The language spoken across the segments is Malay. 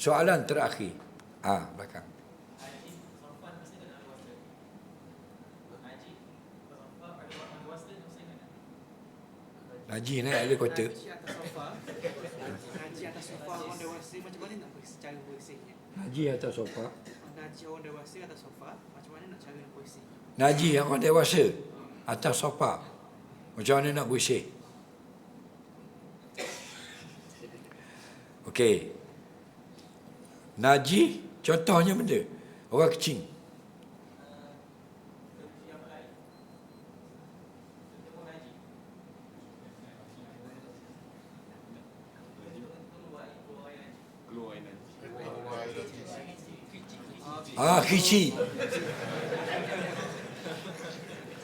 Soalan terakhir. Ah, belakang. Haji naik ada kota. Haji atas sofa. Haji atas sofa orang dewasa macam mana nak cara bersihnya? Haji atas sofa. Haji orang dewasa atas sofa macam mana nak cara bersih? Naji yang orang dewasa atas sofa. Macam mana nak bersih? Okey. Naji contohnya benda. Orang kecil. Ah, kici.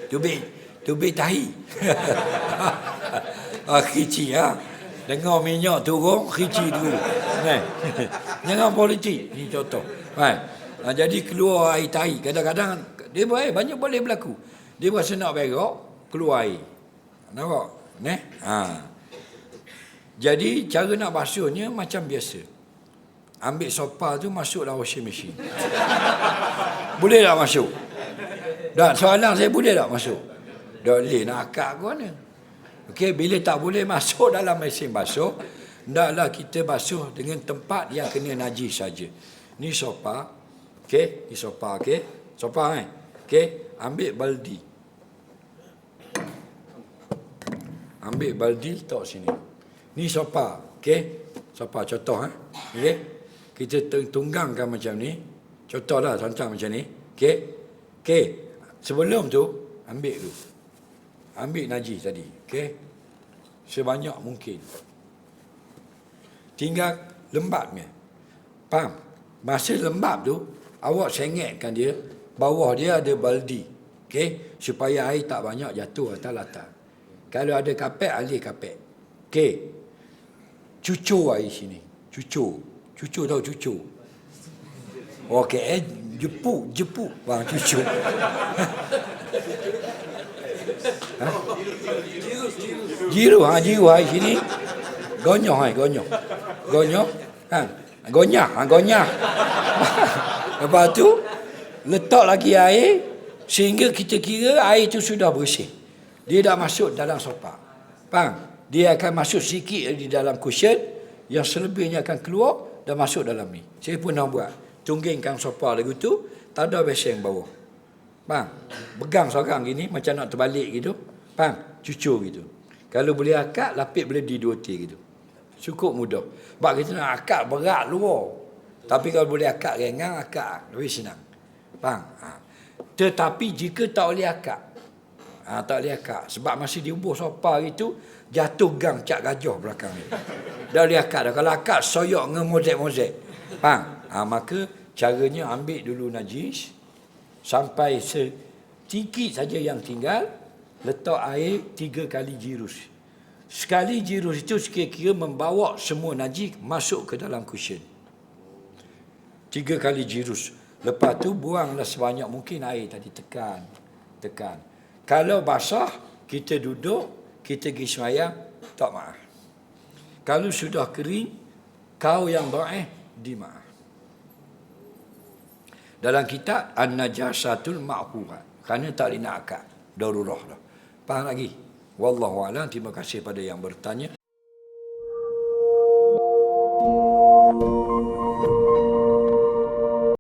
Tubik, tubik tahi. ah, kici ha. Dengar minyak turun, kici dulu. Kan? Jangan politik. Ni contoh. Kan? Ah, jadi keluar air tahi. Kadang-kadang, dia boleh, banyak boleh berlaku. Dia rasa nak berak, keluar air. Nampak? Ne? Ha. Jadi, cara nak basuhnya macam biasa. Ambil sopa tu masuk dalam washing machine. boleh tak masuk? Tak, soalan saya boleh tak masuk? Tak boleh, nak akak ke mana? Okey, bila tak boleh masuk dalam mesin basuh, hendaklah kita basuh dengan tempat yang kena najis saja. Ni sopa. Okey, ni sopa, okey. Sopa eh. Okey, ambil baldi. Ambil baldi letak sini. Ni sopa, okey. Sopa contoh eh. Okey. Kita tunggangkan macam ni. Contohlah rancang macam ni. Okey. Okey. Sebelum tu ambil tu. Ambil najis tadi, okey. Sebanyak mungkin. Tinggal lembabnya. Faham? Masa lembab tu awak sengetkan dia, bawah dia ada baldi. Okey, supaya air tak banyak jatuh atas latar. Kalau ada kapet, alih kapet. Okey. Cucur air sini. Cucur. Cucur tahu cucur. Okey, eh, jepuk, jepuk. Bang, cucur. ha? Jiru, ha, jiru air sini. Gonyoh, hai, gonyoh. Gonyoh. Ha, gonyah, ha, gonyah. Lepas tu, letak lagi air sehingga kita kira air itu sudah bersih. Dia dah masuk dalam sopak. Faham? Dia akan masuk sikit di dalam cushion yang selebihnya akan keluar dan masuk dalam ni. Saya pun nak buat. Tunggingkan sopak lagu tu, tak ada beseng bawah. Faham? Pegang seorang gini macam nak terbalik gitu. Faham? Cucur gitu. Kalau boleh akak, lapik boleh di dua tir gitu. Cukup mudah. Sebab kita nak akak berat luar. Tapi kalau boleh akak ringan, akak lebih senang. Faham? Ha. Tetapi jika tak boleh akak, ha, tak boleh akak. Sebab masih diubuh sopa itu, jatuh gang cak gajah belakang ni. Dah boleh akak dah. Kalau akak soyok dengan mozek-mozek. Faham? Ha, maka caranya ambil dulu najis, sampai sedikit saja yang tinggal, letak air tiga kali jirus. Sekali jirus itu kira-kira membawa semua najis masuk ke dalam cushion. Tiga kali jirus. Lepas tu buanglah sebanyak mungkin air tadi tekan. Tekan. Kalau basah, kita duduk, kita pergi semayang, tak maaf. Kalau sudah kering, kau yang da'eh, dimaaf. Dalam kitab An-Najasatul Ma'furat. Kerana tak boleh nak akad. Darurah lah. Faham lagi? Wallahu a'lam. Terima kasih pada yang bertanya.